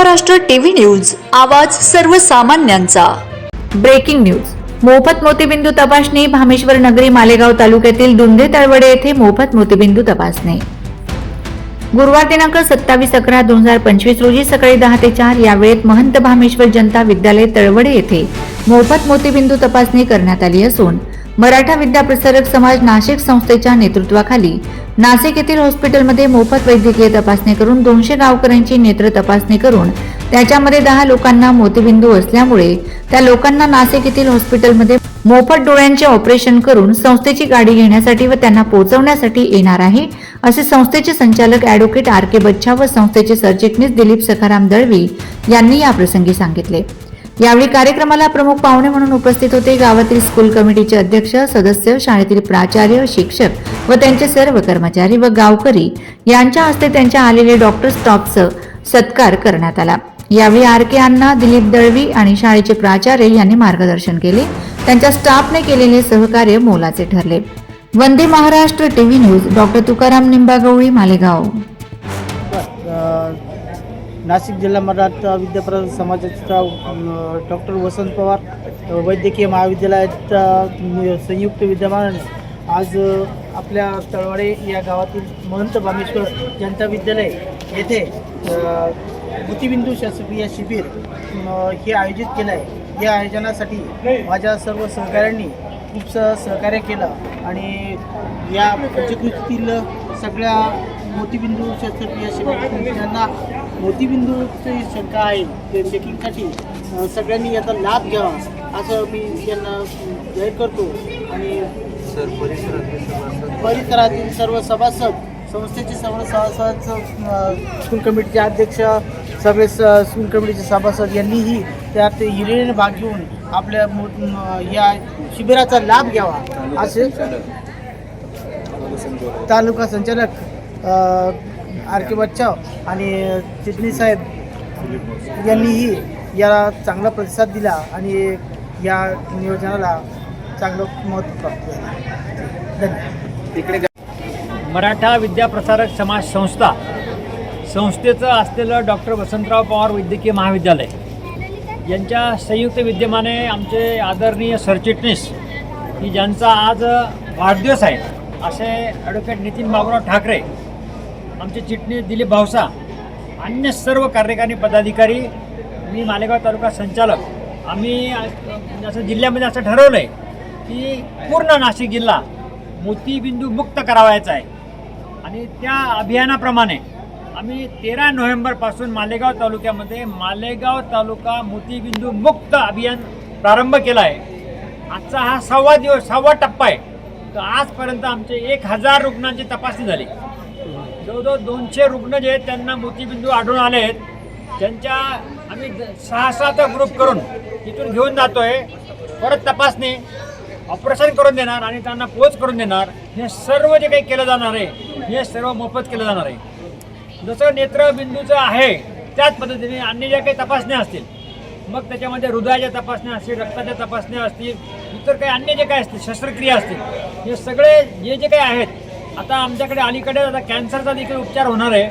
Maharashtra TV news आवाज सर्वसामान्यांचा. Breaking news. मोफत मोतीबिंदू तपासणी भामेश्वर नगरी मालेगाव तालुक्यातील दुंदे तळवडे येथे मोफत मोतीबिंदू तपासणी. गुरुवार दिनांक सत्तावीस अकरा दोन हजार पंचवीस रोजी सकाळी दहा ते चार या वेळेत महंत भामेश्वर जनता विद्यालय तळवडे येथे मोफत मोतीबिंदू तपासणी करण्यात आली असून मराठा विद्या प्रसारक समाज नाशिक संस्थेच्या नेतृत्वाखाली नाशिक येथील हॉस्पिटलमध्ये मोफत वैद्यकीय तपासणी करून दोनशे गावकऱ्यांची नेत्र तपासणी करून त्याच्यामध्ये दहा लोकांना मोतीबिंदू असल्यामुळे त्या लोकांना नाशिक येथील हॉस्पिटलमध्ये मोफत डोळ्यांचे ऑपरेशन करून संस्थेची गाडी घेण्यासाठी व त्यांना पोहोचवण्यासाठी येणार आहे असे संस्थेचे संचालक अॅडव्होकेट आर के बच्छा व संस्थेचे सरचिटणीस दिलीप सखाराम दळवी यांनी याप्रसंगी सांगितले. यावेळी कार्यक्रमाला प्रमुख पाहुणे म्हणून उपस्थित होते गावातील स्कूल कमिटीचे अध्यक्ष सदस्य शाळेतील प्राचार्य शिक्षक व त्यांचे सर्व कर्मचारी व गावकरी. यांच्या हस्ते त्यांच्या आलेले डॉक्टर स्टॉपचं सत्कार करण्यात आला. यावेळी आर के अण्णा दिलीप दळवी आणि शाळेचे प्राचार्य यांनी मार्गदर्शन केले. त्यांच्या स्टाफने केलेले सहकार्य मोलाचे ठरले. Vande Maharashtra TV news doctor Tukaram Nimbagavali Malegaon. Nashik जिल्हा मराठा विद्याप्रधान समाजाचा डॉक्टर वसंत पवार वैद्यकीय महाविद्यालयाच्या संयुक्त विद्यमानाने आज आपल्या तळवाडे या गावातील महंत बामेश्वर जनता विद्यालय येथे अ, शासकीय शिबिर हे आयोजित केलं आहे या आयोजनासाठी माझ्या सर्व सहकाऱ्यांनी खूप सहकार्य केलं आणि या पंचकृतीतील सगळ्या मोतीबिंदू शस्त्रक्रिया शिबिर ज्यांना मोतीबिंदूची शंका आहे ते चेकिंगसाठी सगळ्यांनी याचा लाभ घ्यावा. असं मी त्यांना जाहीर करतो. आणि परिसरातील सर्व सभासद संस्थेचे सर्व सभासद स्कूल कमिटीचे अध्यक्ष सगळे स स्कूल कमिटीचे सभासद यांनीही त्यात हिरिरीने भाग घेऊन आपल्या या शिबिराचा लाभ घ्यावा. असे तालुका संचालक आर के बच्चाव आणि चिटणी साहेब यांनीही याला चांगला प्रतिसाद दिला आणि या नियोजनाला चांगलं महत्त्व प्राप्त झालं. धन्यवाद. मराठा विद्याप्रसारक समाज संस्था संस्थेचं असलेलं डॉक्टर वसंतराव पवार वैद्यकीय महाविद्यालय. यांच्या संयुक्त विद्यमाने आमचे आदरणीय सरचिटणीस की ज्यांचा आज वाढदिवस आहे असे ॲडव्होकेट नितीन बाबुराव ठाकरे आमचे चिटणीस दिलीप भावसा अन्य सर्व कार्यकारी पदाधिकारी मी मालेगाव तालुका संचालक. आम्ही असं जिल्ह्यामध्ये असं ठरवलं आहे की पूर्ण नाशिक जिल्हा मोतीबिंदू मुक्त करावायचा आहे. आणि त्या अभियानाप्रमाणे आम्ही तेरा नोव्हेंबरपासून मालेगाव तालुक्यामध्ये मालेगाव तालुका मोतीबिंदू मुक्त अभियान प्रारंभ केला आहे. आजचा हा सहावा दिवस सहावा टप्पा आहे. तर आजपर्यंत आमचे एक हजार रुग्णांची तपासणी झाली. जवळजवळ दोनशे रुग्ण जे आहेत त्यांना मोतीबिंदू आढळून आले आहेत. त्यांच्या आम्ही सहा सात ग्रुप करून इथून घेऊन जातोय. परत तपासणी ऑपरेशन करून देणार आणि त्यांना पोच करून देणार. हे सर्व जे काही केलं जाणार आहे हे सर्व मोफत केलं जाणार आहे. जसं नेत्रबिंदूचं आहे त्याच पद्धतीने अन्य ज्या काही तपासण्या असतील मग त्याच्यामध्ये हृदयाच्या तपासण्या असतील रक्ताच्या तपासण्या असतील इतर काही अन्य जे काही असतील शस्त्रक्रिया असतील हे सगळे जे जे काही आहेत आता आमच्याकडे अलीकडे आता कॅन्सरचा देखील उपचार होणार आहे.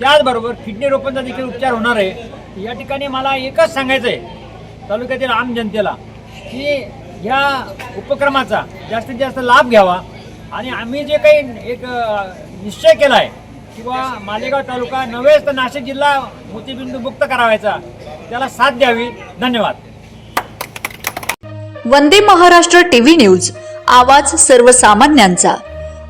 त्याचबरोबर किडनी रोपणचा देखील उपचार होणार आहे. या ठिकाणी मला एकच सांगायचं आहे तालुक्यातील आम जनतेला की ह्या उपक्रमाचा जास्तीत जास्त लाभ घ्यावा. आणि आम्ही जे काही एक निश्चय केला आहे किंवा मालेगाव तालुका नव्हेच तर नाशिक जिल्हा मोतीबिंदू मुक्त करावायचा त्याला साथ द्यावी. धन्यवाद. वंदे महाराष्ट्र टीव्ही न्यूज आवाज सर्वसामान्यांचा.